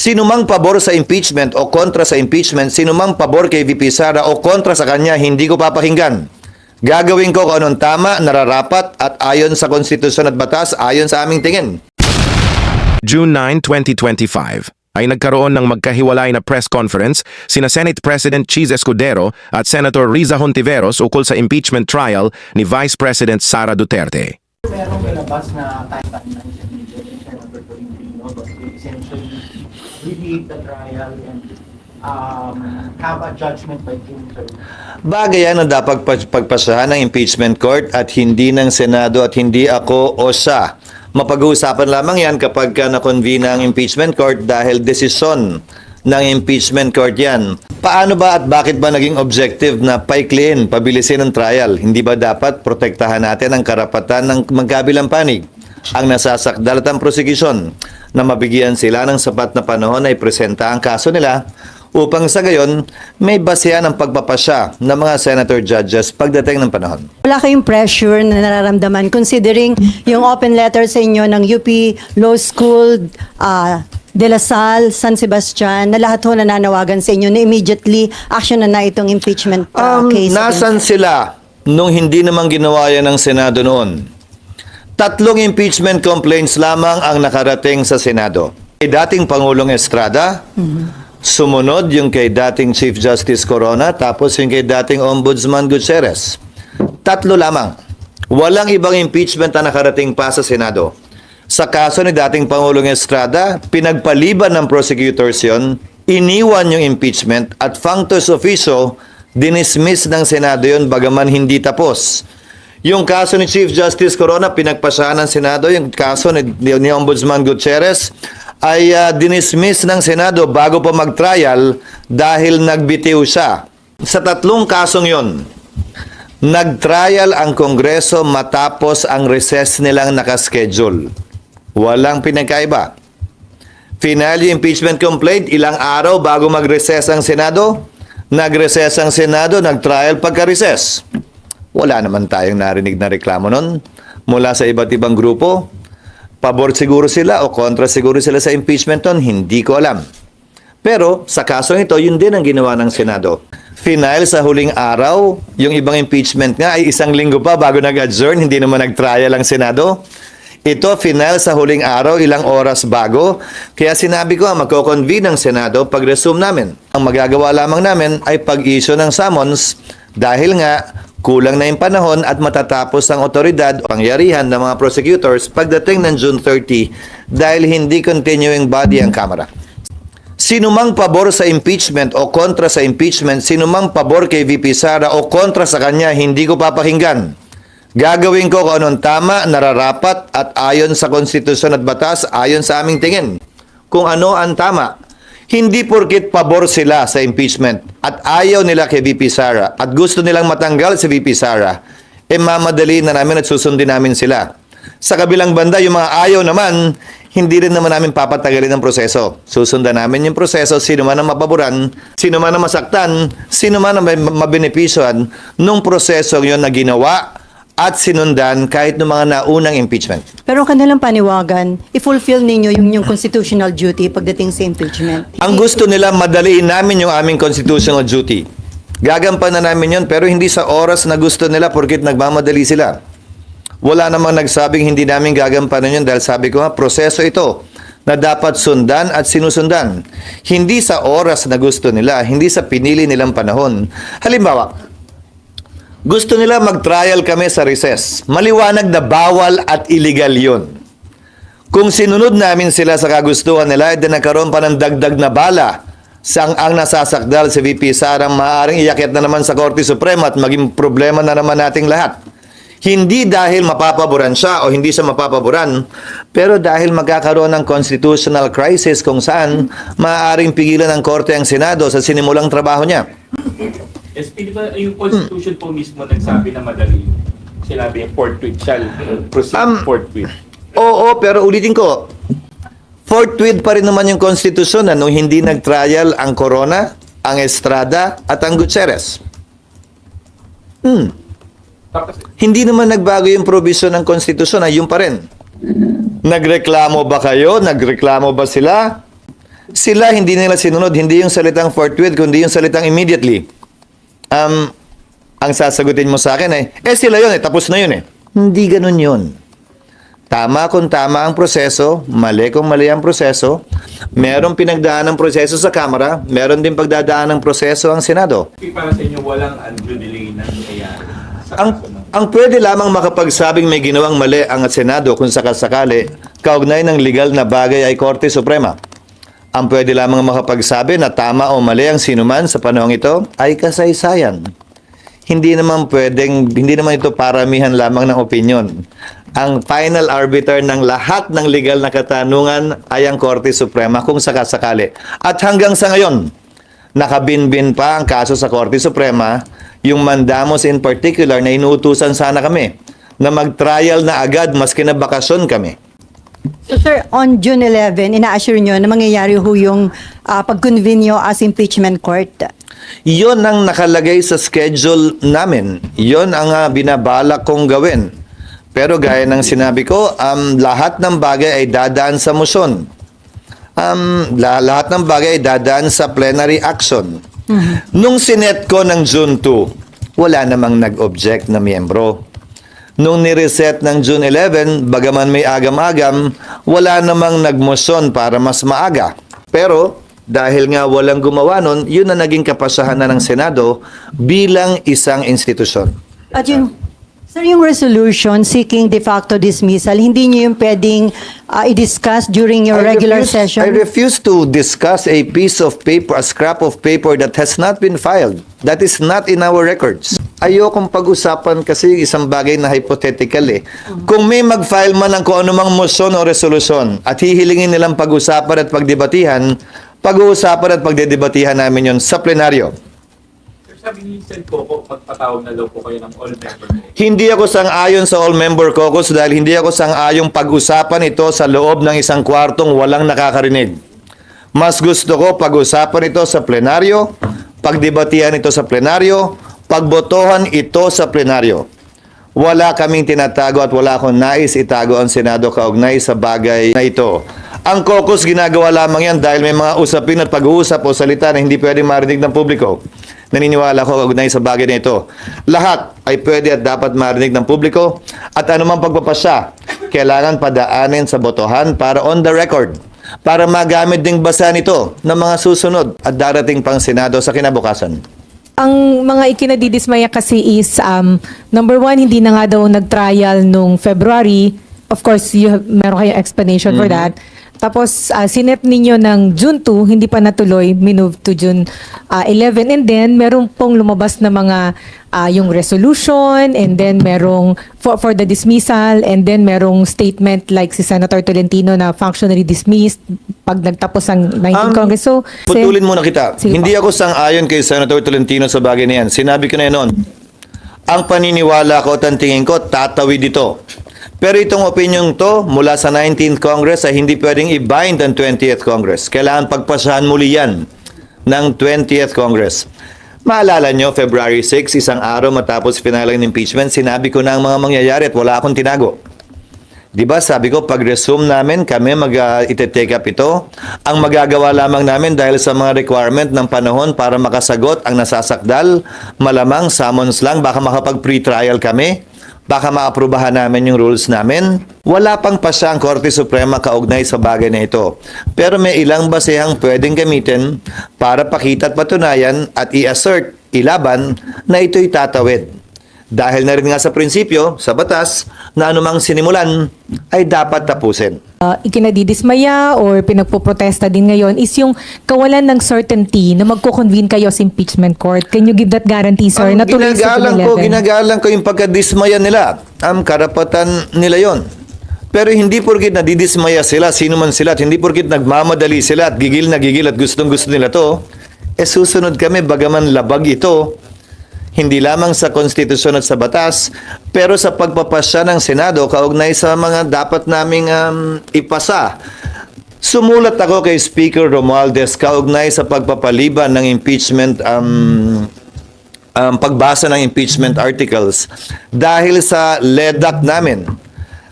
Sino mang pabor sa impeachment o kontra sa impeachment, sino mang pabor kay VP Sara o kontra sa kanya, hindi ko papakinggan. Gagawin ko kung anong tama, nararapat at ayon sa konstitusyon at batas, ayon sa aming tingin. June 9, 2025 ay nagkaroon ng magkahiwalay na press conference sina Senate President Cheese Escudero at Senator Riza Hontiveros ukol sa impeachment trial ni Vice President Sara Duterte. merong nilabas na timeline sa media din Senator Tolentino but we essentially relieve the trial and um, have a judgment by June 3rd. Bagay yan ang dapat pag- pagpasahan ng impeachment court at hindi ng Senado at hindi ako o siya. Mapag-uusapan lamang yan kapag ka na-convene ang impeachment court dahil desisyon ng impeachment court yan. Paano ba at bakit ba naging objective na paikliin, pabilisin ang trial? Hindi ba dapat protektahan natin ang karapatan ng magkabilang panig? Ang nasasakdal at ang prosecution na mabigyan sila ng sapat na panahon ay presenta ang kaso nila upang sa gayon may basehan ang pagpapasya ng mga senator judges pagdating ng panahon. Wala kayong pressure na nararamdaman considering yung open letter sa inyo ng UP Law School, ah, De La Salle, San Sebastian, na lahat ho nananawagan sa inyo na immediately action na na itong impeachment ah, Um, case. nasan sila nung hindi naman ginawa yan ng Senado noon? Tatlong impeachment complaints lamang ang nakarating sa Senado. Kay dating Pangulong Estrada, sumunod yung kay dating Chief Justice Corona, tapos yung kay dating Ombudsman Gutierrez. Tatlo lamang. Walang ibang impeachment na nakarating pa sa Senado. Sa kaso ni dating Pangulong Estrada, pinagpaliban ng prosecutors yon, iniwan yung impeachment at functus officio, dinismiss ng Senado yon bagaman hindi tapos. Yung kaso ni Chief Justice Corona, pinagpasahan ng Senado. Yung kaso ni, ni Ombudsman Gutierrez ay ah, dinismiss ng Senado bago pa mag-trial dahil nagbitiw siya. Sa tatlong kasong yon, nag-trial ang Kongreso matapos ang recess nilang nakaschedule. Walang pinagkaiba. Final yung impeachment complaint, ilang araw bago mag-recess ang Senado. Nag-recess ang Senado, nag-trial pagka-recess. Wala naman tayong narinig na reklamo nun mula sa iba't ibang grupo. Pabor siguro sila o kontra siguro sila sa impeachment nun, hindi ko alam. Pero sa kaso ito, yun din ang ginawa ng Senado. Final sa huling araw, yung ibang impeachment nga ay isang linggo pa bago nag-adjourn, hindi naman nag-trial ang Senado. Ito, final sa huling araw, ilang oras bago. Kaya sinabi ko, magko-convene ang Senado pag resume namin. Ang magagawa lamang namin ay pag-issue ng summons dahil nga kulang na yung panahon at matatapos ang otoridad o pangyarihan ng mga prosecutors pagdating ng June 30 dahil hindi continuing body ang Kamara. Sino mang pabor sa impeachment o kontra sa impeachment, sino mang pabor kay VP Sara o kontra sa kanya, hindi ko papakinggan. Gagawin ko kung anong tama, nararapat at ayon sa konstitusyon at batas, ayon sa aming tingin. Kung ano ang tama. Hindi porkit pabor sila sa impeachment at ayaw nila kay VP Sara at gusto nilang matanggal si VP Sara, eh mamadali na namin at susundin namin sila. Sa kabilang banda, yung mga ayaw naman, hindi rin naman namin papatagalin ang proseso. Susundan namin yung proseso, sino man ang mapaboran, sino man ang masaktan, sino man ang may mabenepisyohan nung proseso yun na ginawa at sinundan kahit ng mga naunang impeachment. Pero ang kanilang paniwagan, i-fulfill ninyo yung, yung constitutional duty pagdating sa impeachment. Ang gusto nila, madaliin namin yung aming constitutional duty. Gagampanan namin yun, pero hindi sa oras na gusto nila porkit nagmamadali sila. Wala namang nagsabing hindi namin gagampanan yun dahil sabi ko nga, proseso ito na dapat sundan at sinusundan. Hindi sa oras na gusto nila, hindi sa pinili nilang panahon. Halimbawa, gusto nila mag-trial kami sa recess. Maliwanag na bawal at illegal yun. Kung sinunod namin sila sa kagustuhan nila, edi nagkaroon pa ng dagdag na bala sang ang nasasakdal si VP Sarang maaaring iyakit na naman sa Korte Suprema at maging problema na naman nating lahat. Hindi dahil mapapaboran siya o hindi siya mapapaboran, pero dahil magkakaroon ng constitutional crisis kung saan maaaring pigilan ng Korte ang Senado sa sinimulang trabaho niya. SP, di ba yung Constitution po mismo nagsabi na madali? Sinabi yung forthwith shall proceed Um, forthwith. Oo, pero ulitin ko, forthwith pa rin naman yung konstitusyon na nung hindi nag-trial ang Corona, ang Estrada, at ang Gutierrez. Hmm. Tapos, Hindi naman nagbago yung provision ng konstitusyon, ay yun pa rin. Nagreklamo ba kayo? Nagreklamo ba sila? Sila hindi nila sinunod, hindi yung salitang forthwith, kundi yung salitang immediately. Um, ang sasagutin mo sa akin ay, eh sila yun eh, tapos na yun eh. Hindi ganun yun. Tama kung tama ang proseso, mali kung mali ang proseso. Merong pinagdaan ng proseso sa Kamara, meron din pagdadaan ng proseso ang Senado. Para sa inyo, walang undue delay na nangyayari Ang, ang pwede lamang makapagsabing may ginawang mali ang Senado kung sakasakali, kaugnay ng legal na bagay ay Korte Suprema. Ang pwede lamang makapagsabi na tama o mali ang sinuman sa panahong ito ay kasaysayan. Hindi naman pwedeng, hindi naman ito paramihan lamang ng opinion. Ang final arbiter ng lahat ng legal na katanungan ay ang Korte Suprema kung sakasakali. At hanggang sa ngayon, nakabinbin pa ang kaso sa Korte Suprema, yung mandamos in particular na inuutusan sana kami na mag-trial na agad maski na bakasyon kami. So sir, on June 11, ina-assure nyo na mangyayari ho yung ah, pag-convene as impeachment court. Yon ang nakalagay sa schedule namin. Yon ang ah, binabalak kong gawin. Pero gaya ng sinabi ko, um, lahat ng bagay ay dadaan sa motion. Um, la- lahat ng bagay ay dadaan sa plenary action. Nung sinet ko ng June 2, wala namang nag-object na miyembro. Nung nireset ng June 11, bagaman may agam-agam, wala namang nagmotion para mas maaga. Pero dahil nga walang gumawa nun, yun na naging kapasahan na ng Senado bilang isang institusyon. At yung, sir, yung resolution seeking de facto dismissal, hindi nyo yung pwedeng ah, i-discuss during your I regular refuse- session? I refuse to discuss a piece of paper, a scrap of paper that has not been filed. That is not in our records. Ayokong pag-usapan kasi isang bagay na hypothetical eh. Kung may mag-file man ng kung anumang motion o resolusyon at hihilingin nilang pag-usapan at pagdebatihan, pag-uusapan at pagdedebatihan namin yon sa plenaryo. Sabi ni Sen Coco, magpatawag na daw po kayo ng all-member committee. Hindi ako sang-ayon sa all-member caucus dahil hindi ako sang-ayong pag-usapan ito sa loob ng isang kwartong walang nakakarinig. Mas gusto ko pag-usapan ito sa plenaryo, pagdebatihan ito sa plenaryo, pagbotohan ito sa plenaryo. Wala kaming tinatago at wala akong nais itago ang Senado kaugnay sa bagay na ito. Ang caucus ginagawa lamang yan dahil may mga usapin at pag-uusap o salita na hindi pwedeng marinig ng publiko. Naniniwala ko kaugnay sa bagay na ito. Lahat ay pwede at dapat marinig ng publiko at anumang pagpapasya, kailangan padaanin sa botohan para on the record para magamit ding basa nito ng mga susunod at darating pang Senado sa kinabukasan. Ang mga ikinadidismaya kasi is, um, number one, hindi na nga daw nag-trial nung February. Of course, you have, meron kayong explanation for that. Tapos, uh, sinep ninyo ng June 2, hindi pa natuloy, minove to June uh, 11. And then, meron pong lumabas na mga uh, yung resolution, and then merong for, for the dismissal, and then merong statement like si Senator Tolentino na functionally dismissed pag nagtapos ang 19th Um, Congress. So, Putulin muna kita. Sige Hindi po. ako sang-ayon kay Senator Tolentino sa bagay na yan. Sinabi ko na yun noon. Ang paniniwala ko at ang tingin ko, tatawid ito. Pero itong opinion to, mula sa 19th Congress ay hindi pwedeng i-bind ang 20th Congress. Kailangan pagpasahan muli yan ng 20th Congress. Maalala nyo, February 6, isang araw matapos finalang ng impeachment, sinabi ko na ang mga mangyayari at wala akong tinago. Di ba sabi ko, pag resume namin, kami mag uh, ite-take up ito. Ang magagawa lamang namin dahil sa mga requirement ng panahon para makasagot ang nasasakdal, malamang summons lang, baka makapag-pre-trial kami, baka maaprubahan namin yung rules namin. Wala pang pasya ang Korte Suprema kaugnay sa bagay na ito. Pero may ilang basehang pwedeng gamitin para pakita at patunayan at i-assert, ilaban na ito'y tatawid. Dahil na rin nga sa prinsipyo, sa batas, na anumang sinimulan ay dapat tapusin. uh, ikinadidismaya or pinagpoprotesta din ngayon is yung kawalan ng certainty na magko-convene kayo sa impeachment court. Can you give that guarantee, sir? Ang ginagalang ko, 11? ginagalang ko yung pagkadismaya nila. Ang karapatan nila yon. Pero hindi porkit nadidismaya sila, sino man sila, at hindi porkit nagmamadali sila at gigil na gigil at gustong gusto nila to, eh susunod kami bagaman labag ito, hindi lamang sa konstitusyon at sa batas, pero sa pagpapasya ng Senado kaugnay sa mga dapat naming um, ipasa. Sumulat ako kay Speaker Romualdez kaugnay sa pagpapaliban ng impeachment um, um, pagbasa ng impeachment articles dahil sa ledak namin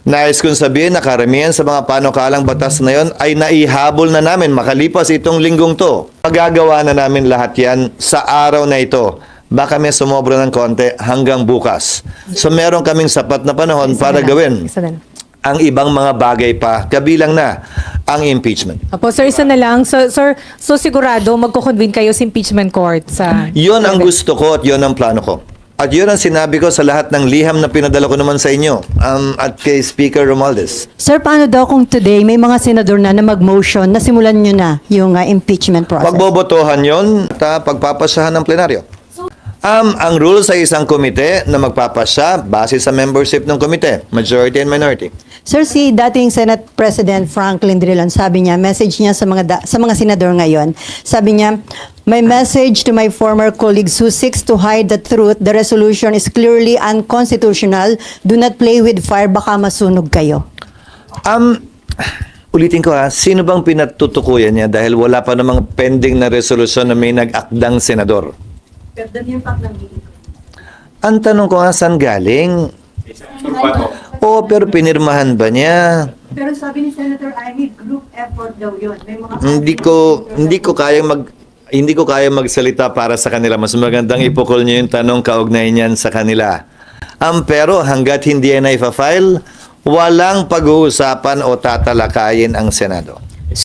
Nais kong sabihin na karamihan sa mga panukalang batas na yon ay naihabol na namin makalipas itong linggong to. Magagawa na namin lahat yan sa araw na ito. Baka may sumobra ng konti hanggang bukas. So meron kaming sapat na panahon para gawin Isa na lang. ang ibang mga bagay pa, kabilang na ang impeachment. Apo, sir, isa na lang. So, sir, so sigurado magko-convene kayo sa impeachment court sa... Yon ang gusto ko at yon ang plano ko. At yun ang sinabi ko sa lahat ng liham na pinadala ko naman sa inyo um, at kay Speaker Romualdez. Sir, paano daw kung today may mga senador na na mag-motion na simulan nyo na yung ah, impeachment process? Pagbobotohan yon at pagpapasyahan ng plenaryo. Um, ang rules sa isang komite na magpapasya base sa membership ng komite, majority and minority. Sir, si dating Senate President Franklin Drilon, sabi niya, message niya sa mga da- sa mga senador ngayon. Sabi niya, My message to my former colleagues who seeks to hide the truth, the resolution is clearly unconstitutional. Do not play with fire, baka masunog kayo. Um, ulitin ko ha, sino bang pinatutukuyan niya dahil wala pa namang pending na resolusyon na may nag-akdang senador? Ang tanong ko nga, saan galing? Oo, pero pinirmahan ba niya? Pero sabi ni Senator Amy, group effort daw yun. May mga Hindi ko hindi ko kaya mag hindi ko kaya magsalita para sa kanila. Mas magandang ipukol niyo yung tanong kaugnay niyan sa kanila. Um, pero hanggat hindi yan ipa-file, walang pag-uusapan o tatalakayin ang Senado.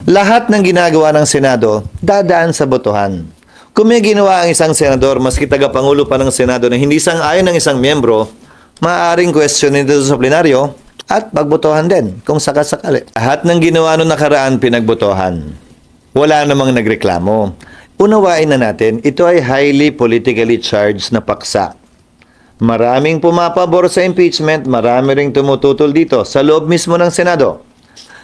Lahat ng ginagawa ng Senado, dadaan sa botohan. Kung may ginawa ang isang senador, maski tagapangulo pa ng Senado na hindi sang-ayon ng isang miyembro, maaaring questionin dito sa plenaryo at pagbotohan din kung sakasakali. Lahat ng ginawa noong nakaraan pinagbotohan. Wala namang nagreklamo. Unawain na natin, ito ay highly politically charged na paksa. Maraming pumapabor sa impeachment, marami ring tumututol dito sa loob mismo ng Senado.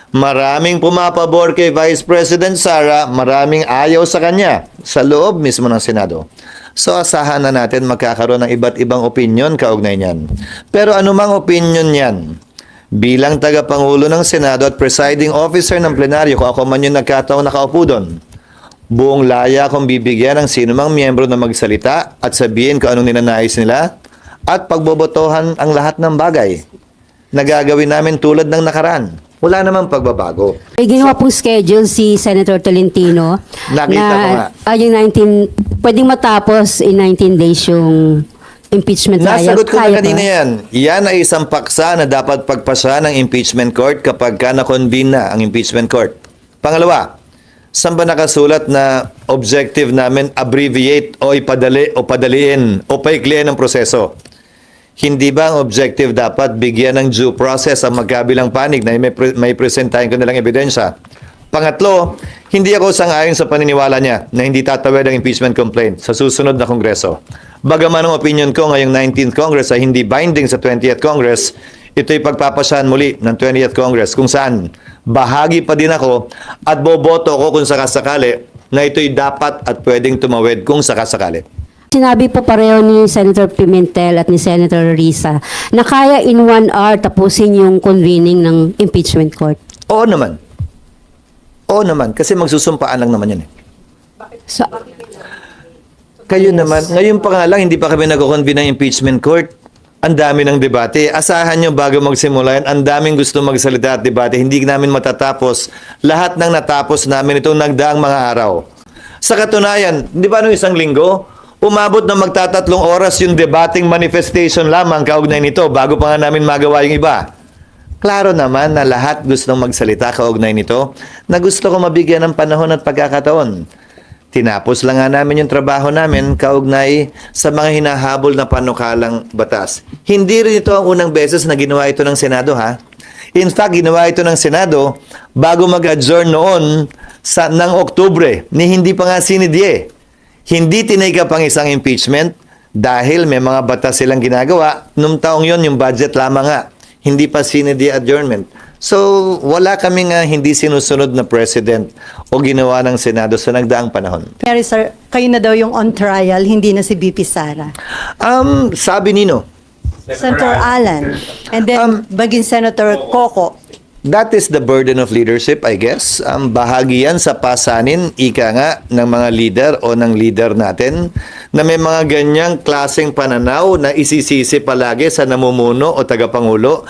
Maraming pumapabor kay Vice President Sara, maraming ayaw sa kanya sa loob mismo ng Senado. So asahan na natin magkakaroon ng iba't ibang opinion kaugnay niyan. Pero anumang opinion niyan, bilang tagapangulo ng Senado at presiding officer ng plenaryo, kung ako man yung nagkataon nakaupo doon, buong laya kung bibigyan ng sino mang miyembro na magsalita at sabihin kung anong ninanais nila at pagbobotohan ang lahat ng bagay na gagawin namin tulad ng nakaraan. Wala namang pagbabago. May ginawa pong schedule si Senator Tolentino Nakita ko nga. ah, yung 19, pwedeng matapos in 19 days yung impeachment trial. Nasagot ko na kanina yan. Yan ay isang paksa na dapat pagpasa ng impeachment court kapag ka na-convene na ang impeachment court. Pangalawa, saan ba nakasulat na objective namin abbreviate o ipadali o padaliin o paikliin ang proseso? Hindi ba ang objective dapat bigyan ng due process ang magkabilang panig na may, pre- may presentahin ko nilang ebidensya? Pangatlo, hindi ako sang-ayon sa paniniwala niya na hindi tatawid ang impeachment complaint sa susunod na Kongreso. Bagaman ang opinion ko ngayong 19th Congress ay hindi binding sa 20th Congress, ito'y pagpapasahan muli ng 20th Congress kung saan bahagi pa din ako at boboto ko kung sakasakali na ito'y dapat at pwedeng tumawid kung sakasakali. Sinabi po pareho ni Senator Pimentel at ni Senator Risa na kaya in one hour tapusin yung convening ng impeachment court. Oo naman. Oo naman. Kasi magsusumpaan lang naman yan eh. So, Kayo naman, ngayon pa nga lang, hindi pa kami nag-convene ng impeachment court. Ang dami ng debate. Asahan nyo bago magsimula yan, ang daming gusto magsalita at debate. Hindi namin matatapos. Lahat ng natapos namin itong nagdaang mga araw. Sa katunayan, di ba nung isang linggo, umabot na magtatatlong oras yung debating manifestation lamang kaugnay nito bago pa nga namin magawa yung iba. Klaro naman na lahat gustong magsalita kaugnay nito na gusto ko mabigyan ng panahon at pagkakataon. Tinapos lang nga namin yung trabaho namin kaugnay sa mga hinahabol na panukalang batas. Hindi rin ito ang unang beses na ginawa ito ng Senado ha. In fact, ginawa ito ng Senado bago mag-adjourn noon sa, ng Oktubre ni hindi pa nga sinidye. Hindi tinigap ang isang impeachment dahil may mga batas silang ginagawa. Nung taong yon yung budget lamang nga. Hindi pa sinidye adjournment. So, wala kami nga hindi sinusunod na president o ginawa ng Senado sa nagdaang panahon. Mary, sir, kayo na daw yung on trial, hindi na si BP Sara. Um, sabi nino, Senator Alan, and then Um, maging Senator Coco. That is the burden of leadership, I guess. Um, bahagi yan sa pasanin, ika nga, ng mga leader o ng leader natin na may mga ganyang klaseng pananaw na isisisi palagi sa namumuno o tagapangulo.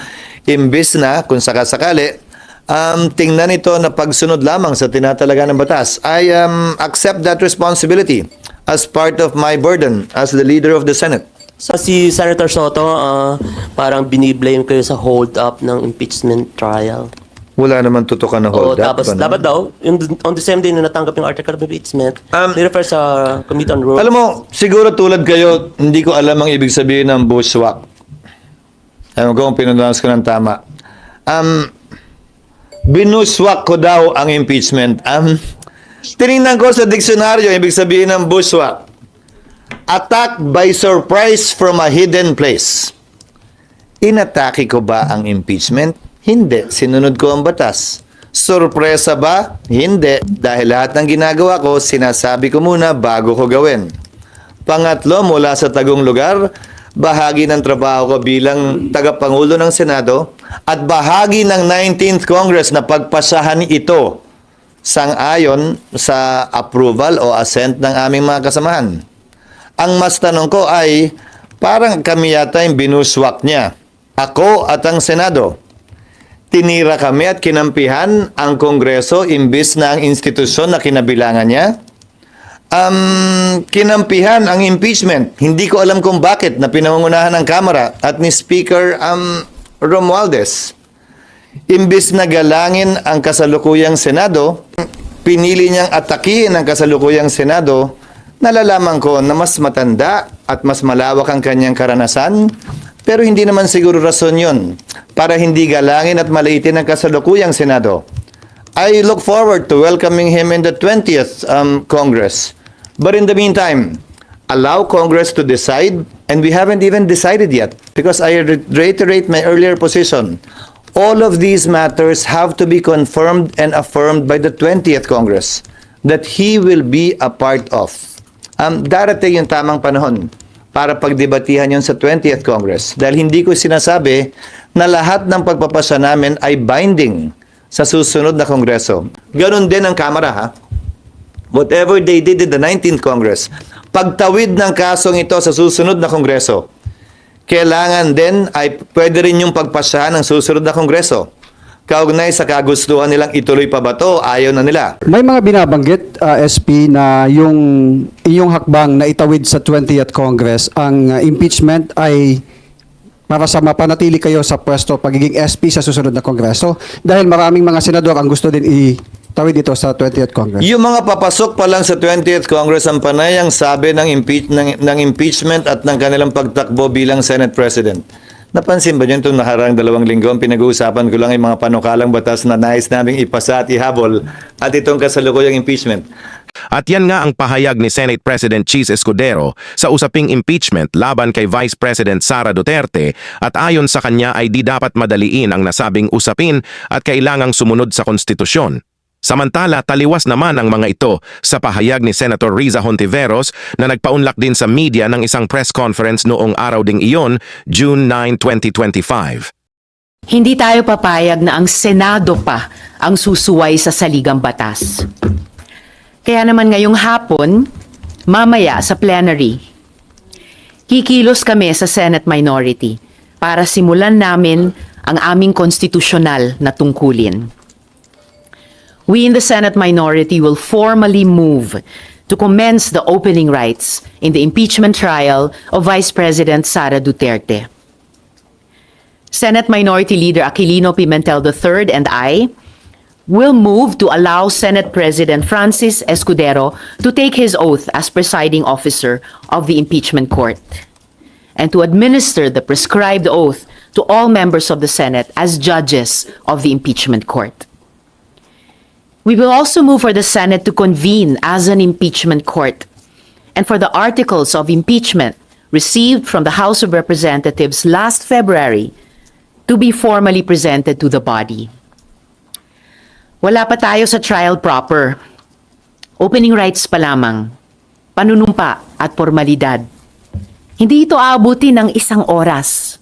imbis na, kung sakasakali, um, tingnan ito na pagsunod lamang sa tinatalaga ng batas. I um, accept that responsibility as part of my burden as the leader of the Senate. Sa si Senator Soto, ah, parang biniblame kayo sa hold up ng impeachment trial. Wala naman tutukan na Oo, hold up. tapos ano? dapat daw, yung, on the same day na natanggap yung article of impeachment, Um, nirefer sa Committee on Rules. Alam mo, siguro tulad kayo, hindi ko alam ang ibig sabihin ng bushwhack. Alam ko kung pinunas ko ng tama. Um, binushwhack ko daw ang impeachment. Um, tinignan ko sa diksyonaryo, ibig sabihin ng bushwhack. Attack by surprise from a hidden place. Inatake ko ba ang impeachment? Hindi. Sinunod ko ang batas. Sorpresa ba? Hindi. Dahil lahat ng ginagawa ko, sinasabi ko muna bago ko gawin. Pangatlo, mula sa tagong lugar, bahagi ng trabaho ko bilang tagapangulo ng Senado at bahagi ng 19th Congress na pagpasahan ito sang-ayon sa approval o assent ng aming mga kasamahan. Ang mas tanong ko ay, parang kami yata yung binuswak niya. Ako at ang Senado. Tinira kami at kinampihan ang Kongreso imbis na ang institusyon na kinabilangan niya. Um, kinampihan ang impeachment. Hindi ko alam kung bakit na pinangungunahan ng Kamara at ni Speaker um, Romualdez. Imbis na galangin ang kasalukuyang Senado, pinili niyang atakihin ang kasalukuyang Senado, nalalaman ko na mas matanda at mas malawak ang kanyang karanasan, pero hindi naman siguro rason yun para hindi galangin at maliitin ang kasalukuyang Senado. I look forward to welcoming him in the 20th um, Congress. But in the meantime, allow Congress to decide, and we haven't even decided yet, because I re- reiterate my earlier position. All of these matters have to be confirmed and affirmed by the 20th Congress that he will be a part of. Um, darating yung tamang panahon para pagdebatihan yun sa 20th Congress. Dahil hindi ko sinasabi na lahat ng pagpapasa namin ay binding sa susunod na Kongreso. Ganon din ang Kamara, ha? Whatever they did in the 19th Congress, pagtawid ng kasong ito sa susunod na Kongreso, kailangan din ay pwede rin yung pagpasahan ng susunod na Kongreso. Kaugnay sa kagustuhan nilang ituloy pa ba to, ayaw na nila. May mga binabanggit, uh, SP, na yung iyong hakbang na itawid sa 20th Congress, ang uh, impeachment ay para sa mapanatili kayo sa pwesto pagiging SP sa susunod na Kongreso. Dahil maraming mga senador ang gusto din itawid ito sa 20th Congress. Yung mga papasok pa lang sa 20th Congress ang panay ang sabi ng, impeach, ng, ng impeachment at ng kanilang pagtakbo bilang Senate President. Napansin ba niyo itong naharang dalawang linggo? Ang pinag-uusapan ko lang yung mga panukalang batas na nais naming ipasa at ihabol at itong kasalukuyang impeachment. At yan nga ang pahayag ni Senate President Cheese Escudero sa usaping impeachment laban kay Vice President Sara Duterte at ayon sa kanya ay di dapat madaliin ang nasabing usapin at kailangang sumunod sa konstitusyon. Samantala, taliwas naman ang mga ito sa pahayag ni Senator Riza Hontiveros na nagpaunlak din sa media ng isang press conference noong araw ding iyon, June 9, 2025. Hindi tayo papayag na ang Senado pa ang susuway sa saligang batas. Kaya naman ngayong hapon, mamaya sa plenary, kikilos kami sa Senate minority para simulan namin ang aming konstitusyonal na tungkulin. We in the Senate minority will formally move to commence the opening rights in the impeachment trial of Vice President Sara Duterte. Senate Minority Leader Aquilino Pimentel III and I will move to allow Senate President Francis Escudero to take his oath as presiding officer of the impeachment court and to administer the prescribed oath to all members of the Senate as judges of the impeachment court. We will also move for the Senate to convene as an impeachment court and for the articles of impeachment received from the House of Representatives last February to be formally presented to the body. Wala pa tayo sa trial proper. Opening rights pa lamang. Panunumpa at formalidad. Hindi ito aabuti ng isang oras.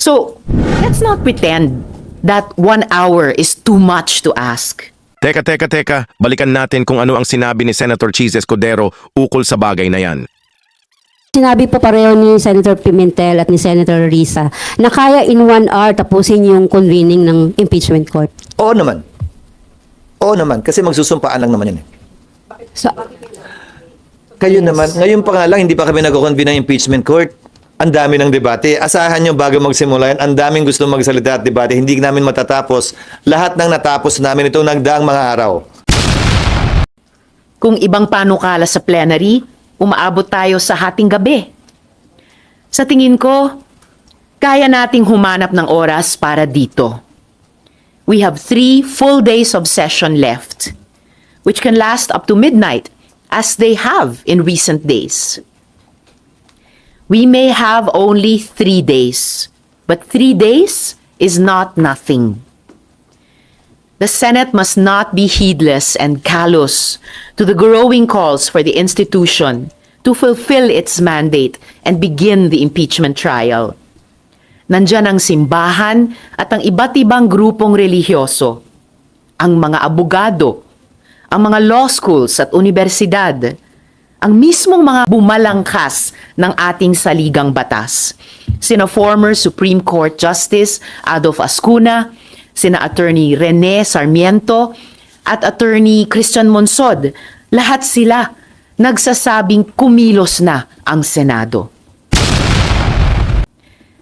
So, let's not pretend that one hour is too much to ask. Teka, teka, teka, balikan natin kung ano ang sinabi ni Senator Cheese Escudero ukol sa bagay na yan. Sinabi po pareho ni Senator Pimentel at ni Senator Risa na kaya in one hour tapusin yung convening ng impeachment court. Oo naman. Oo naman. Kasi magsusumpaan lang naman yun. eh. So, Kayo naman, ngayon pa nga lang, hindi pa kami nag-convene ng impeachment court. Ang dami ng debate. Asahan nyo bago magsimula yan, ang daming gusto magsalita at debate. Hindi namin matatapos. Lahat ng natapos namin itong nagdaang mga araw. Kung ibang panukala sa plenary, umaabot tayo sa hating gabi. Sa tingin ko, kaya nating humanap ng oras para dito. We have three full days of session left, which can last up to midnight, as they have in recent days. We may have only three days, but three days is not nothing. The Senate must not be heedless and callous to the growing calls for the institution to fulfill its mandate and begin the impeachment trial. Nandyan ang simbahan at ang iba't ibang grupong relihiyoso, ang mga abogado, ang mga law schools at universidad, ang mismong mga bumalangkas ng ating saligang batas. Sina former Supreme Court Justice Adolf Ascuna, sina Attorney Rene Sarmiento, at Attorney Christian Monsod. Lahat sila nagsasabing kumilos na ang Senado.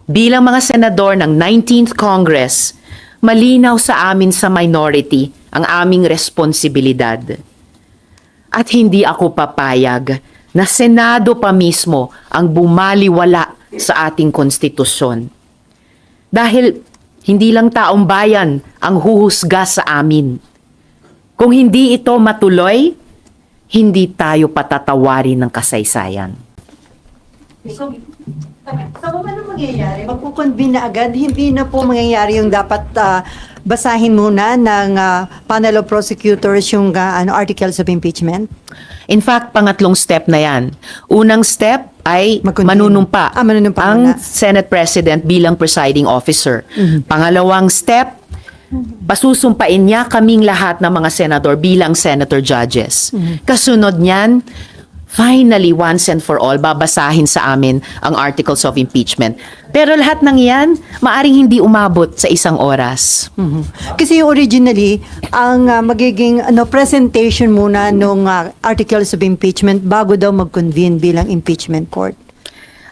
Bilang mga senador ng 19th Congress, malinaw sa amin sa minority ang aming responsibilidad. At hindi ako papayag na Senado pa mismo ang bumaliwala sa ating konstitusyon. Dahil hindi lang taong bayan ang huhusga sa amin. Kung hindi ito matuloy, hindi tayo patatawarin ng kasaysayan. So, ano mangyayari? Magkukonvene na agad? Hindi na po mangyayari yung dapat ah, basahin muna ng ah, panel of prosecutors yung ah, ano, articles of impeachment? In fact, pangatlong step na yan. Unang step ay Mag-continue. manunumpa, Ah, manunumpa ang muna. Senate President bilang presiding officer. Mhm. Pangalawang step, pasusumpain niya kaming lahat ng mga senador bilang senator judges. Mhm. Kasunod niyan, finally, once and for all, babasahin sa amin ang articles of impeachment. Pero lahat ng yan, maaring hindi umabot sa isang oras. Mhm. Kasi originally, ang ah, magiging ano, presentation muna nung ah, articles of impeachment bago daw mag-convene bilang impeachment court.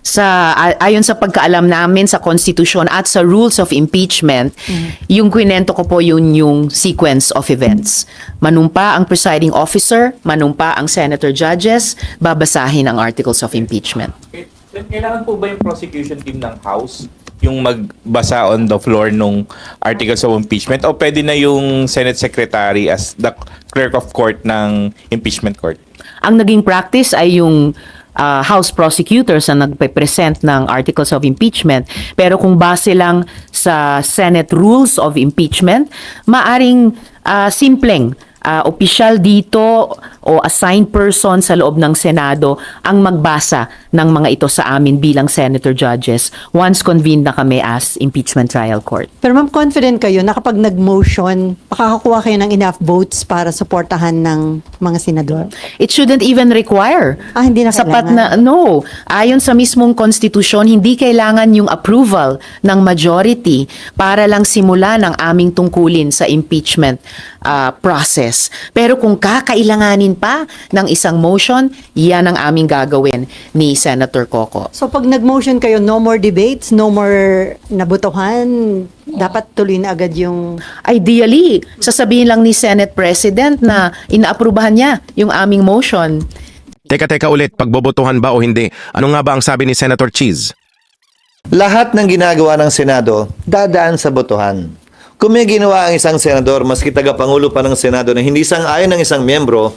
Sa ayon sa pagkaalam namin sa konstitusyon at sa rules of impeachment, yung kwento ko po yun yung sequence of events. Manumpa ang presiding officer, manumpa ang senator judges, babasahin ang articles of impeachment. Kailangan po ba yung prosecution team ng House yung magbasa on the floor nung articles of impeachment o pwede na yung Senate Secretary as the clerk of court ng impeachment court? Ang naging practice ay yung uh, House prosecutors na nagpe-present ng articles of impeachment. Pero kung base lang sa Senate rules of impeachment, maaring uh, simpleng uh, opisyal dito o assigned person sa loob ng Senado ang magbasa ng mga ito sa amin bilang senator judges once convened na kami as impeachment trial court. Pero ma'am, confident kayo na kapag nag-motion, makakakuha kayo ng enough votes para suportahan ng mga senador? It shouldn't even require. Ah, hindi na Sapat kailangan? na, no. Ayon sa mismong konstitusyon, hindi kailangan yung approval ng majority para lang simulan ang aming tungkulin sa impeachment ah, process. Pero kung kakailanganin pa ng isang motion, yan ang aming gagawin ni Senator Coco. So pag nag-motion kayo, no more debates, no more nabutuhan, dapat tuloy na agad yung... Ideally, sasabihin lang ni Senate President na inaaprubahan niya yung aming motion. Teka teka ulit, pagbobotohan ba o hindi? Ano nga ba ang sabi ni Senator Cheese? Lahat ng ginagawa ng Senado, dadaan sa botohan. Kung may ginawa ang isang senador, maski tagapangulo pa ng Senado na hindi sang-ayon ng isang miyembro,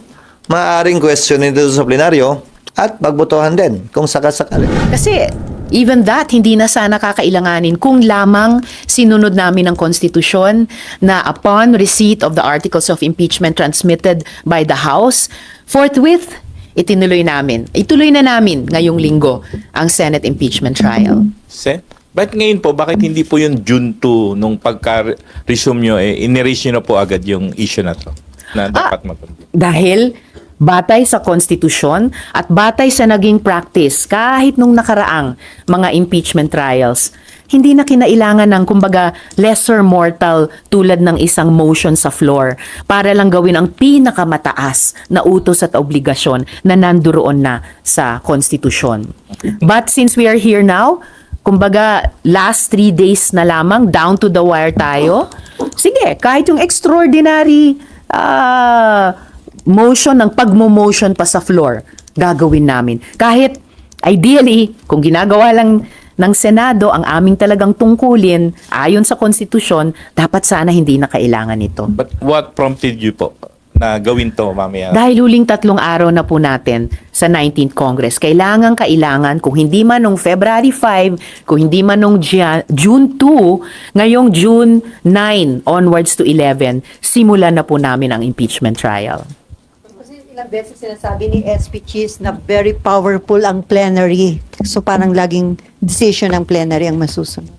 maaaring questionin dito sa plenaryo at pagbotohan din kung sakasakali. Kasi even that, hindi na sana kakailanganin kung lamang sinunod namin ang konstitusyon na upon receipt of the articles of impeachment transmitted by the House, forthwith, itinuloy namin. Ituloy na namin ngayong linggo ang Senate impeachment trial. Sen? Ba't ngayon po, bakit hindi po yung June 2 nung pagka-resume nyo, eh, iniraise nyo na po agad yung issue na to na dapat mag Dahil batay sa konstitusyon at batay sa naging practice kahit nung nakaraang mga impeachment trials, hindi na kinailangan ng kumbaga lesser mortal tulad ng isang motion sa floor para lang gawin ang pinakamataas na utos at obligasyon na nanduroon na sa konstitusyon. But since we are here now, kumbaga last three days na lamang, down to the wire tayo, sige, kahit yung extraordinary ah, motion ng pagmo-motion pa sa floor, gagawin namin. Kahit ideally, kung ginagawa lang ng Senado ang aming talagang tungkulin ayon sa konstitusyon, dapat sana hindi na kailangan ito. But what prompted you po na gawin to mamaya? Dahil huling tatlong araw na po natin sa 19th Congress, kailangan, kailangan, kung hindi man nung February 5, kung hindi man nung June 2, ngayong June 9 onwards to 11, simulan na po namin ang impeachment trial. Ilang beses sinasabi ni SP Cheese na very powerful ang plenary. So parang laging decision ng plenary ang masusunod.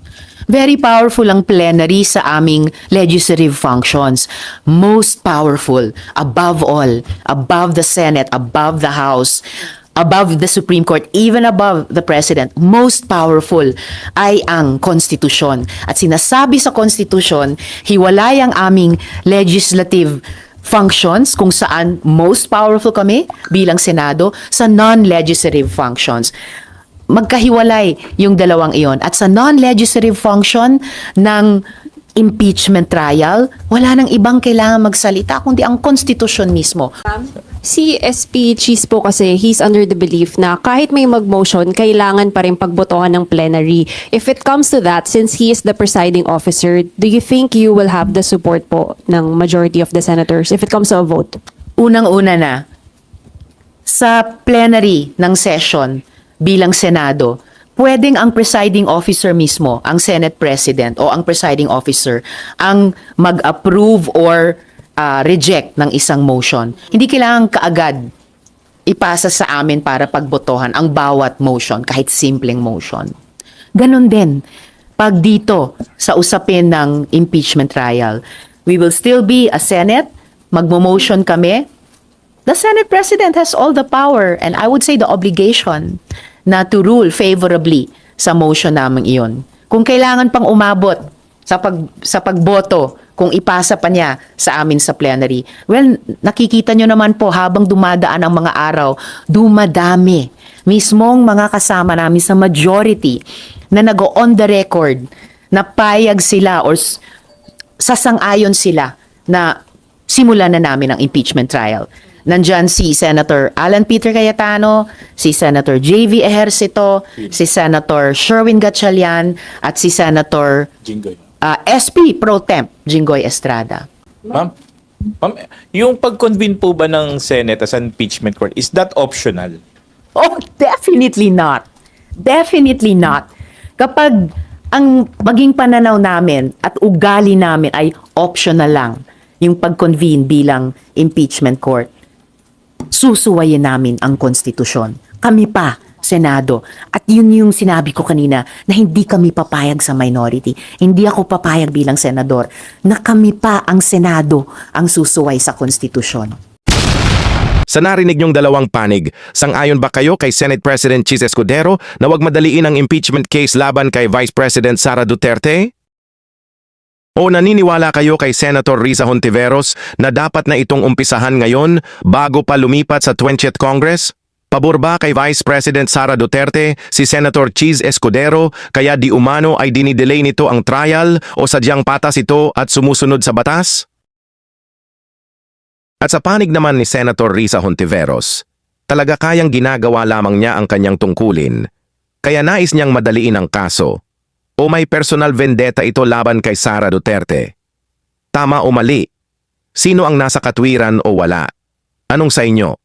Very powerful ang plenary sa aming legislative functions. Most powerful, above all, above the Senate, above the House, above the Supreme Court, even above the President, most powerful ay ang Konstitusyon. At sinasabi sa Konstitusyon, hiwalay ang aming legislative functions kung saan most powerful kami bilang Senado sa non-legislative functions magkahiwalay yung dalawang iyon. At sa non-legislative function ng impeachment trial, wala nang ibang kailangan magsalita kundi ang konstitusyon mismo. Si SP Cheese po kasi, he's under the belief na kahit may mag-motion, kailangan pa rin pagbotohan ng plenary. If it comes to that, since he is the presiding officer, do you think you will have the support po ng majority of the senators if it comes to a vote? Unang-una na, sa plenary ng session bilang Senado, pwedeng ang presiding officer mismo, ang Senate President o ang presiding officer, ang mag-approve or ah, reject ng isang motion. Hindi kailangan kaagad ipasa sa amin para pagbotohan ang bawat motion, kahit simpleng motion. Ganon din, pag dito sa usapin ng impeachment trial, we will still be a Senate, magmo-motion kami, the Senate President has all the power and I would say the obligation na to rule favorably sa motion namin iyon. Kung kailangan pang umabot sa pag sa pagboto kung ipasa pa niya sa amin sa plenary. Well, nakikita nyo naman po habang dumadaan ang mga araw, dumadami. Mismong mga kasama namin sa majority na nag-on the record na payag sila or sasang-ayon sila na simulan na namin ang impeachment trial. Nandyan si Senator Alan Peter Cayetano, si Senator J.V. Ejercito, si Senator Sherwin Gatchalian, at si Senator Jinggoy. ah, SP Pro Temp Jinggoy Estrada. Ma'am, ma'am, yung pag-convene po ba ng Senate as an impeachment court, is that optional? Oh, definitely not. Definitely not. Kapag ang maging pananaw namin at ugali namin ay optional lang yung pag-convene bilang impeachment court, susuwayin namin ang konstitusyon. Kami pa, Senado. At yun yung sinabi ko kanina na hindi kami papayag sa minority. Hindi ako papayag bilang senador na kami pa ang Senado ang susuway sa konstitusyon. Sa narinig niyong dalawang panig, sang-ayon ba kayo kay Senate President Chis Escudero na wag madaliin ang impeachment case laban kay Vice President Sara Duterte? O naniniwala kayo kay Senator Risa Hontiveros na dapat na itong umpisahan ngayon bago pa lumipat sa 20th Congress? Pabor ba kay Vice President Sara Duterte si Senator Cheese Escudero kaya di umano ay dinidelay nito ang trial o sadyang patas ito at sumusunod sa batas? At sa panig naman ni Senator Risa Hontiveros, talaga kayang ginagawa lamang niya ang kanyang tungkulin, kaya nais niyang madaliin ang kaso. O may personal vendetta ito laban kay Sara Duterte? Tama o mali? Sino ang nasa katwiran o wala? Anong sa inyo?